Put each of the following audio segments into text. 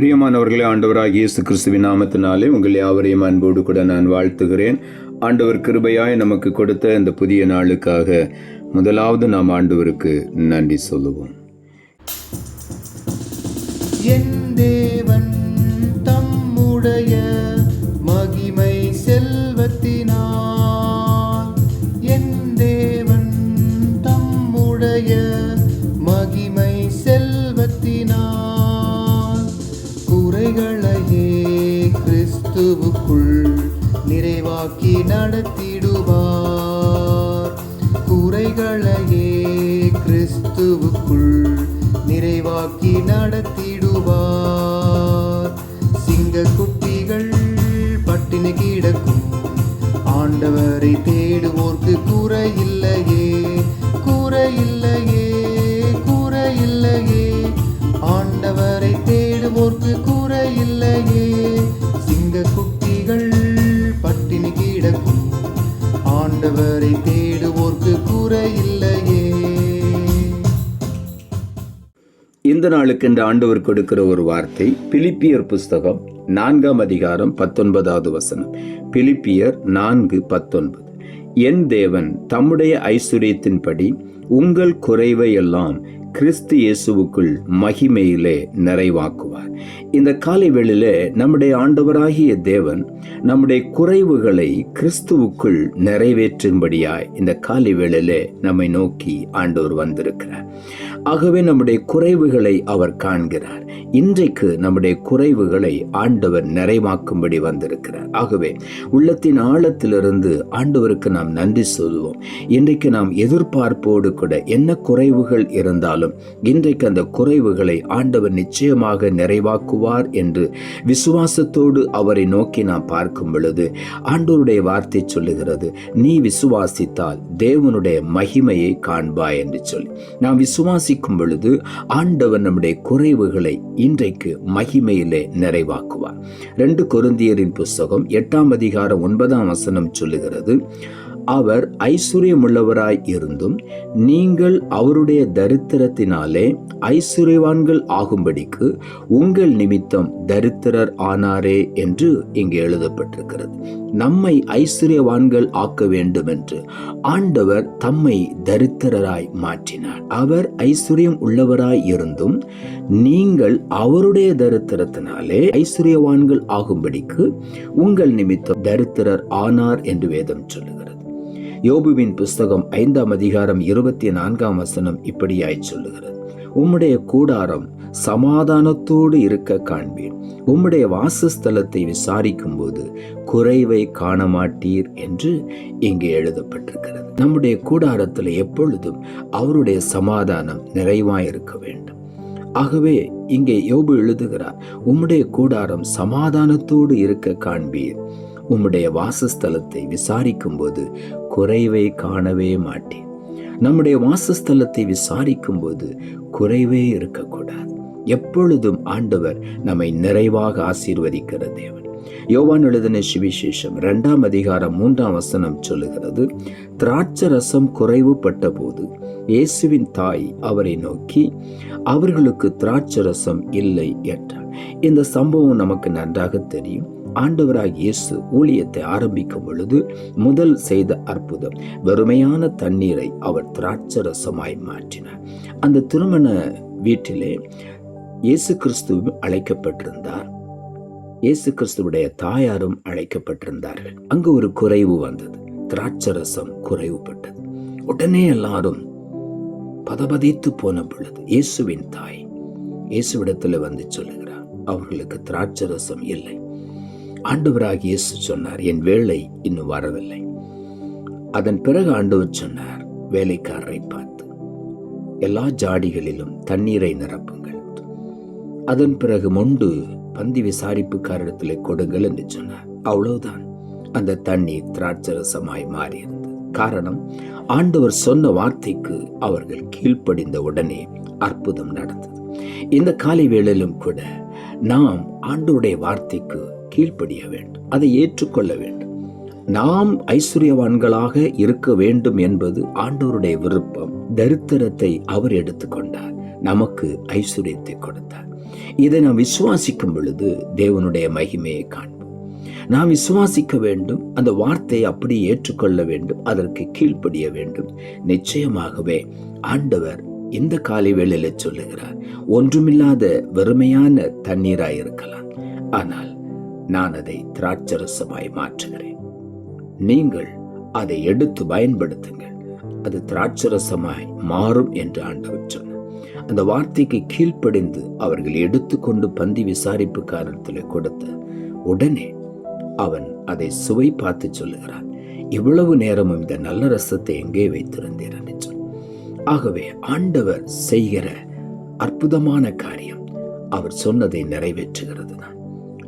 பிரியமானவர்களே ஆண்டவராக இயேசு கிறிஸ்துவின் நாமத்தினாலே உங்கள் யாவரையும் அன்போடு கூட நான் வாழ்த்துகிறேன். ஆண்டவர் கிருபையாய் நமக்கு கொடுத்த இந்த புதிய நாளுக்காக முதலாவது நாம் ஆண்டவருக்கு நன்றி சொல்லுவோம். என் தேவன் தம்முடைய மகிமை செல்வத்தினால் என் தேவன் தம்முடைய நிறைவாக்கி நடத்திடுவார். குறைகளையே கிறிஸ்துவுக்குள் நிறைவாக்கி நடத்திடுவார். சிங்க குட்டிகள் பட்டினி கிடக்கும். ஆண்டவரை தேடுவோர்க்கு குறையில்லையே குறையில்லையே குறையில்லையே. ஆண்டவரை தேடுவோர்க்கு குறையில்லையே சிங்க குட்டி ஆண்டவரை தேடுவோர்க்கு குறையில்லையே இந்த நாளுக்கென்று ஆண்டவர் கொடுக்கிற ஒரு வார்த்தை பிலிப்பியர் புஸ்தகம் நான்காம் அதிகாரம் பத்தொன்பதாவது வசனம். பிலிப்பியர் நான்கு பத்தொன்பது. என் தேவன் தம்முடைய ஐஸ்வர்யத்தின்படி உங்கள் குறைவை எல்லாம் கிறிஸ்து இயேசுவுக்குள் மகிமையிலே நிறைவாக்குவார். இந்த காலை வேளையில நம்முடைய ஆண்டவராகிய தேவன் நம்முடைய குறைவுகளை கிறிஸ்துவுக்குள் நிறைவேற்றும்படியாய் இந்த காலை வேளையில நம்மை நோக்கி ஆண்டவர் வந்திருக்கிறார். ஆகவே நம்முடைய குறைவுகளை அவர் காண்கிறார். இன்றைக்கு நம்முடைய குறைவுகளை ஆண்டவர் நிறைவாக்கும்படி வந்திருக்கிறார். ஆகவே உள்ளத்தின் ஆழத்திலிருந்து ஆண்டவருக்கு நாம் நன்றி சொல்வோம் இன்றைக்கு நாம் எதிர்பார்ப்போடு கூட என்ன குறைவுகள் இருந்தாலும் இன்றைக்கு அந்த குறைவுகளை ஆண்டவர் நிச்சயமாக நிறைவாக்குவார் என்று விசுவாசத்தோடு அவரை நோக்கி நாம் பார்க்கும் பொழுது ஆண்டோருடைய வார்த்தை சொல்லுகிறது நீ விசுவாசித்தால் தேவனுடைய மகிமையை காண்பாய் என்று சொல்லி. நாம் விசுவாசிக்கும் பொழுது ஆண்டவர் நம்முடைய குறைவுகளை இன்றைக்கு மகிமையிலே நிறைவாக்குவார். ரெண்டு கொருந்தியரின் புஸ்தகம் எட்டாம் அதிகாரம் ஒன்பதாம் வசனம் சொல்லுகிறது அவர் ஐஸ்வர்யமுள்ளவராய் இருந்தும் நீங்கள் அவருடைய தரித்திரத்தினாலே ஐஸ்வர்யவான்கள் ஆகும்படிக்கு உங்கள் நிமித்தம் தரித்திரர் ஆனாரே என்று இங்கு எழுதப்பட்டிருக்கிறது. நம்மை ஐஸ்வர்யவான்கள் ஆக்க வேண்டும் என்று ஆண்டவர் தம்மை தரித்திரராய் மாற்றினார். அவர் ஐஸ்வர்யம் உள்ளவராய் இருந்தும் நீங்கள் அவருடைய தரித்திரத்தினாலே ஐஸ்வர்யவான்கள் ஆகும்படிக்கு உங்கள் நிமித்தம் தரித்திரர் ஆனார் என்று வேதம் சொல்லுகிறது. யோபுவின் புஸ்தகம் ஐந்தாம் அதிகாரம் இருபத்தி நான்காம் வசனம் இப்படியாய் சொல்லுகிறது. உம்முடைய கூடாரம் சமாதானத்தோடு இருக்க காண்பேன் உம்முடைய வாசஸ்தலத்தை விசாரிக்கும் போது குறைவை காண மாட்டீர் என்று இங்கே எழுதப்பட்டிருக்கிறது. நம்முடைய கூடாரத்தில் எப்பொழுதும் அவருடைய சமாதானம் நிறைவாய் இருக்க வேண்டும். ஆகவே இங்கே யோபு எழுதுகிறார் உம்முடைய கூடாரம் சமாதானத்தோடு இருக்க காண்பீர். உம்முடைய வாசஸ்தலத்தை விசாரிக்கும் போது குறைவை காணவே மாட்டேன். நம்முடைய வாசஸ்தலத்தை விசாரிக்கும் போது குறைவே இருக்கக்கூடாது. எப்பொழுதும் ஆண்டவர் நம்மை நிறைவாக ஆசீர்வதிக்கிற தேவன். யோவான் எழுதின சுவிசேஷம் இரண்டாம் அதிகாரம் மூன்றாம் வசனம் சொல்லுகிறது திராட்சை ரசம் குறைவுபட்ட போது இயேசுவின் தாய் அவரை நோக்கி அவர்களுக்கு திராட்ச ரசம் இல்லை என்றார் இந்த சம்பவம் நமக்கு நன்றாக தெரியும். ஆண்டவராக இயேசு ஊழியத்தை ஆரம்பிக்கும் பொழுது முதல் செய்த அற்புதம் வெறுமையான தண்ணீரை அவர் திராட்சரசமாய் மாற்றினார். அந்த திருமண வீட்டிலே இயேசு கிறிஸ்துவும் அழைக்கப்பட்டிருந்தார். இயேசு கிறிஸ்துவுடைய தாயாரும் அழைக்கப்பட்டிருந்தார்கள். அங்கு ஒரு குறைவு வந்தது. திராட்சரசம் குறைவுபட்டது. உடனே எல்லாரும் பதபதித்து போன பொழுது இயேசுவின் தாய் இயேசுவிடத்தில் வந்து சொல்லுகிறார் அவர்களுக்கு திராட்சரசம் இல்லை. ஆண்டவராக இயேசு சொன்னார் என் வேலை இன்னும் வரவில்லை. அதன் பிறகு ஆண்டவர் சொன்னார் வேலைக்காரரை பார்த்து எல்லா ஜாடிகளிலும் தண்ணீரை நிரப்புங்கள். அதன் பிறகு மொண்டு பந்தி விசாரிப்புக்காரிடத்தில் கொடுங்கள் என்று சொன்னார். அவ்வளவுதான். அந்த தண்ணீர் திராட்சரசமாய் மாறியிருந்தது. காரணம் ஆண்டவர் சொன்ன வார்த்தைக்கு அவர்கள் கீழ்ப்படிந்த உடனே அற்புதம் நடந்தது. இந்த காலை வேளையிலும் கூட நாம் ஆண்டவருடைய வார்த்தைக்கு கீழ்ப்படிய வேண்டும். அதை ஏற்றுக்கொள்ள வேண்டும். நாம் ஐஸ்வர்யவான்களாக இருக்க வேண்டும் என்பது ஆண்டவருடைய விருப்பம். தரித்திரத்தை அவர் எடுத்துக்கொண்டார் நமக்கு ஐஸ்வர்யத்தை கொடுத்தார். இதை நாம் விசுவாசிக்கும் பொழுது தேவனுடைய மகிமையை காண்போம். நாம் விசுவாசிக்க வேண்டும். அந்த வார்த்தையை அப்படி ஏற்றுக்கொள்ள வேண்டும். அதற்கு கீழ்ப்படிய வேண்டும். நிச்சயமாகவே ஆண்டவர் இந்த காலை வேளையில் சொல்லுகிறார். ஒன்றுமில்லாத வெறுமையான தண்ணீராய் இருக்கலாம். ஆனால் நான் அதை திராட்சரசமாய் மாற்றுகிறேன். நீங்கள் அதை எடுத்து பயன்படுத்துங்கள். அது திராட்சரசமாய் மாறும் என்று ஆண்டவர் சொன்னார். அந்த வார்த்தைக்கு கீழ்ப்படிந்து அவர்கள் எடுத்துக்கொண்டு பந்தி விசாரிப்புக்காரத்தில் கொடுத்த உடனே அவன் அதை சுவை பார்த்து சொல்லுகிறான். இவ்வளவு நேரமும் இந்த நல்ல ரசத்தை எங்கே வைத்திருந்தேன் என்று ஆகவே ஆண்டவர் செய்கிற அற்புதமான காரியம் அவர் சொன்னதை நிறைவேற்றுகிறது தான்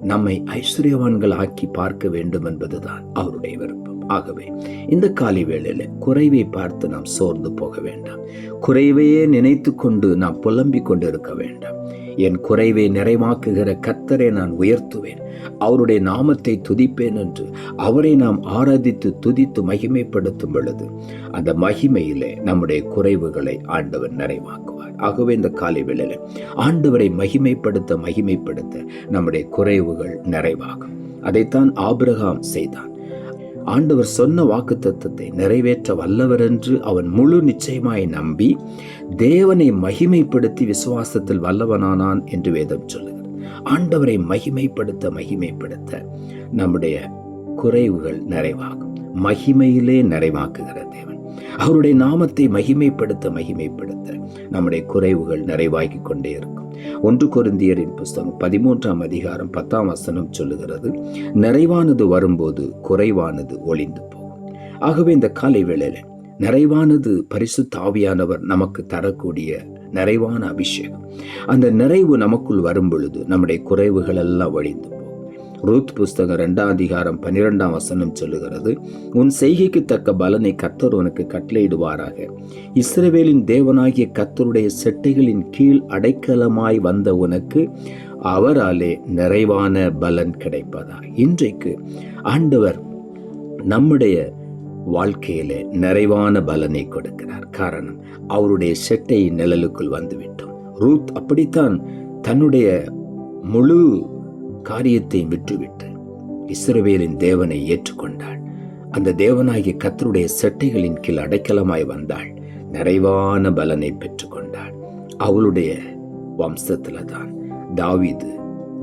நம்மை ஐஸ்வர்யவான்கள் ஆக்கி பார்க்க வேண்டும் என்பதுதான் அவருடைய விருப்பம். ஆகவே இந்த காலை வேளையில் குறைவை பார்த்து நாம் சோர்ந்து போக வேண்டாம். குறைவையே நினைத்து கொண்டு நாம் புலம்பிக் கொண்டு இருக்க வேண்டாம். என் குறைவை நிறைவாக்குகிற கத்தரை நான் உயர்த்துவேன். அவருடைய நாமத்தை துதிப்பேன் என்று அவரை நாம் ஆராதித்து துதித்து மகிமைப்படுத்தும் பொழுது அந்த மகிமையிலே நம்முடைய குறைவுகளை ஆண்டவர் நிறைவாக்கும் ஆகவே இந்த காலை வேளையில் ஆண்டவரை மகிமைப்படுத்த மகிமைப்படுத்த நம்முடைய குறைவுகள் நிறைவாகும். அதைத்தான் ஆபிரகாம் செய்தான். ஆண்டவர் சொன்ன வாக்கு தத்துவத்தை நிறைவேற்ற வல்லவர் என்று அவன் முழு நிச்சயமாய் நம்பி தேவனை மகிமைப்படுத்தி விசுவாசத்தில் வல்லவனானான் என்று வேதம் சொல்லுகிறது. ஆண்டவரை மகிமைப்படுத்த மகிமைப்படுத்த நம்முடைய குறைவுகள் நிறைவாகும். மகிமையிலே நிறைவாக்குகிற தேவன். அவருடைய நாமத்தை மகிமைப்படுத்த மகிமைப்படுத்த நம்முடைய குறைவுகள் நிறைவாகி கொண்டே இருக்கும். ஒன்று குருந்தியரின் புஸ்தகம் பதிமூன்றாம் அதிகாரம் பத்தாம் வசனம் சொல்லுகிறது நிறைவானது வரும்போது குறைவானது ஒளிந்து போகும். ஆகவே இந்த காலை வேளையில் நிறைவானது பரிசு தாவியானவர் நமக்கு தரக்கூடிய நிறைவான அபிஷேகம். அந்த நிறைவு நமக்குள் வரும் பொழுது நம்முடைய குறைவுகள் எல்லாம் ஒழிந்து போகும் ரூத் புஸ்தகம் ரெண்டாம் அதிகாரம் பன்னிரெண்டாம் வசனம் சொல்லுகிறது உன் செய்கைக்கு தக்க பலனை கத்தர் உனக்கு கட்டளையிடுவாராக. இஸ்ரவேலின் தேவனாகிய கத்தருடைய செட்டைகளின் கீழ் அடைக்கலமாய் வந்த உனக்கு அவராலே நிறைவான பலன் கிடைப்பதா? இன்றைக்கு ஆண்டவர் நம்முடைய வாழ்க்கையில நிறைவான பலனை கொடுக்கிறார். காரணம் அவருடைய செட்டை நிழலுக்குள் வந்துவிட்டோம். ரூத் அப்படித்தான் தன்னுடைய முழு காரியத்தை விட்டுவிட்டு இஸ்ரவேலின் தேவனை ஏற்றுக்கொண்டாள். அந்த தேவனாகிய கத்தருடைய செட்டைகளின் கீழ் அடைக்கலமாய் வந்தாள். நிறைவான பலனை பெற்றுக்கொண்டாள். அவளுடைய வம்சத்துல தான் தாவிது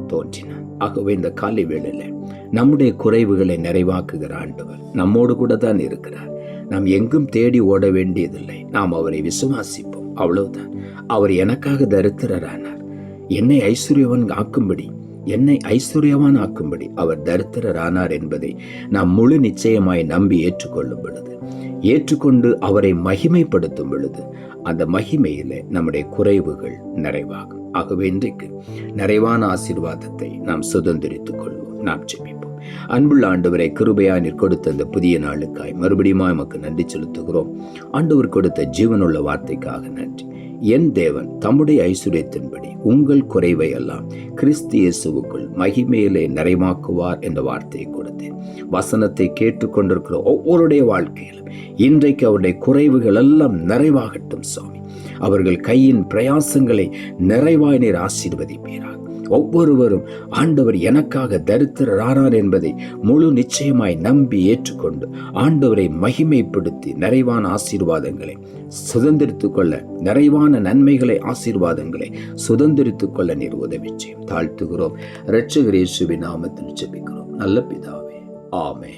தோன்றினான். ஆகவே இந்த காலை வேளையில நம்முடைய குறைவுகளை நிறைவாக்குகிற ஆண்டவர் நம்மோடு கூட தான் இருக்கிறார். நாம் எங்கும் தேடி ஓட வேண்டியதில்லை. நாம் அவரை விசுவாசிப்போம். அவ்வளவுதான். அவர் எனக்காக தரித்திரரானார். என்னை ஐஸ்வர்யவன் ஆக்கும்படி என்னை ஐஸ்வர்யவான் ஆக்கும்படி அவர் தரித்திரரானார் என்பதை நாம் முழு நிச்சயமாய் நம்பி ஏற்றுக்கொள்ளும் பொழுது ஏற்றுக்கொண்டு அவரை மகிமைப்படுத்தும் பொழுது அந்த மகிமையில நம்முடைய குறைவுகள் நிறைவாகும். ஆகவே இன்றைக்கு நிறைவான ஆசீர்வாதத்தை நாம் சுதந்திரித்துக் கொள்வோம். நாம் ஜெபிப்போம். அன்புள்ள ஆண்டவரை கிருபையாய் நீர் கொடுத்த அந்த புதிய நாளுக்காய் மறுபடியும் எமக்கு நன்றி செலுத்துகிறோம். ஆண்டவர் கொடுத்த ஜீவனுள்ள வார்த்தைக்காக நன்றி. என் தேவன் தம்முடைய ஐஸ்வர்யத்தின்படி உங்கள் குறைவை எல்லாம் கிறிஸ்து இயேசுவுக்குள் மகிமையிலே நிறைவாக்குவார் என்ற வார்த்தையை கொடுத்தேன். வசனத்தை கேட்டுக்கொண்டிருக்கிற ஒவ்வொருடைய வாழ்க்கையிலும் இன்றைக்கு அவருடைய குறைவுகள் எல்லாம் நிறைவாகட்டும் சுவாமி. அவர்கள் கையின் பிரயாசங்களை நிறைவாய் நீர் ஆசீர்வதிப்பீராக. ஒவ்வொருவரும் ஆண்டவர் எனக்காக தரித்திரரானார் என்பதை முழு நிச்சயமாய் நம்பி ஏற்றுக்கொண்டு ஆண்டவரை மகிமைப்படுத்தி நிறைவான ஆசீர்வாதங்களை சுதந்திரித்துக் கொள்ள நிறைவான நன்மைகளை ஆசீர்வாதங்களை சுதந்திரித்துக் கொள்ள நீர் உதவி செய்யும். தாழ்த்துகிறோம். இரட்சகர் இயேசுவின் நாமத்தில் ஜெபிக்கிறோம். நல்ல பிதாவே. ஆமே